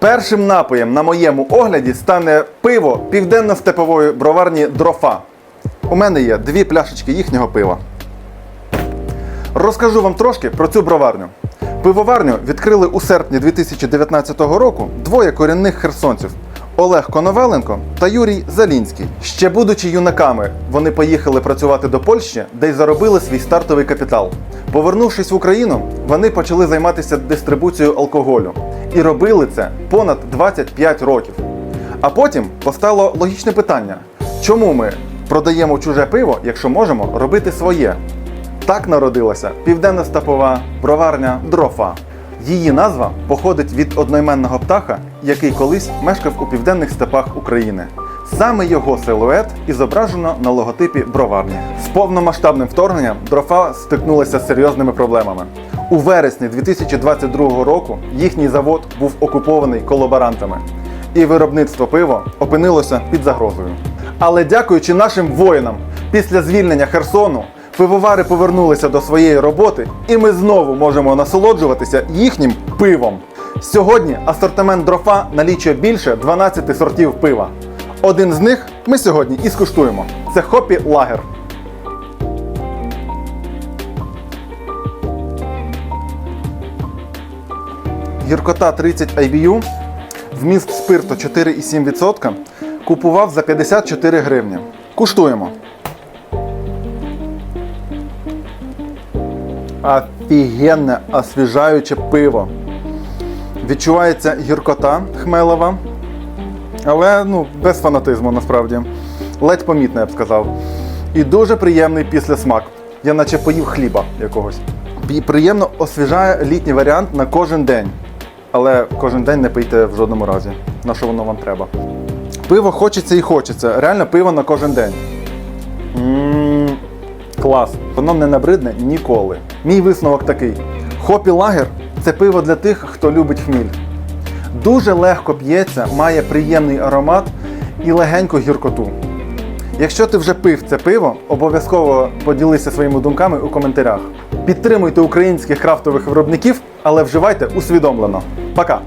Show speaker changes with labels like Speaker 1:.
Speaker 1: Першим напоєм на моєму огляді стане пиво південно-степової броварні Дрофа. У мене є дві пляшечки їхнього пива. Розкажу вам трошки про цю броварню. Пивоварню відкрили у серпні 2019 року двоє корінних херсонців Олег Коноваленко та Юрій Залінський. Ще будучи юнаками, вони поїхали працювати до Польщі, де й заробили свій стартовий капітал. Повернувшись в Україну, вони почали займатися дистрибуцією алкоголю і робили це понад 25 років. А потім постало логічне питання: чому ми продаємо чуже пиво, якщо можемо робити своє? Так народилася південно-степова броварня Дрофа. Її назва походить від одноіменного птаха, який колись мешкав у південних степах України. Саме його силует і зображено на логотипі броварні. З повномасштабним вторгненням Дрофа стикнулася з серйозними проблемами. У вересні 2022 року їхній завод був окупований колаборантами, і виробництво пива опинилося під загрозою. Але дякуючи нашим воїнам, після звільнення Херсону пивовари повернулися до своєї роботи, і ми знову можемо насолоджуватися їхнім пивом. Сьогодні асортимент дрофа налічує більше 12 сортів пива. Один з них ми сьогодні і скуштуємо. Це Хопі Лагер. Гіркота 30 IBU, вміст спирту 4,7%, купував за 54 гривні. Куштуємо. Офігенне освіжаюче пиво. Відчувається гіркота хмелова, але ну, без фанатизму насправді. Ледь помітно, я б сказав. І дуже приємний післясмак. Я наче поїв хліба якогось. Приємно освіжає літній варіант на кожен день. Але кожен день не пийте в жодному разі. На що воно вам треба? Пиво хочеться і хочеться. Реально пиво на кожен день. Клас. Воно не набридне ніколи. Мій висновок такий: хопі лагер це пиво для тих, хто любить хміль. Дуже легко п'ється, має приємний аромат і легеньку гіркоту. Якщо ти вже пив це пиво, обов'язково поділися своїми думками у коментарях. Підтримуйте українських крафтових виробників, але вживайте усвідомлено. Пока!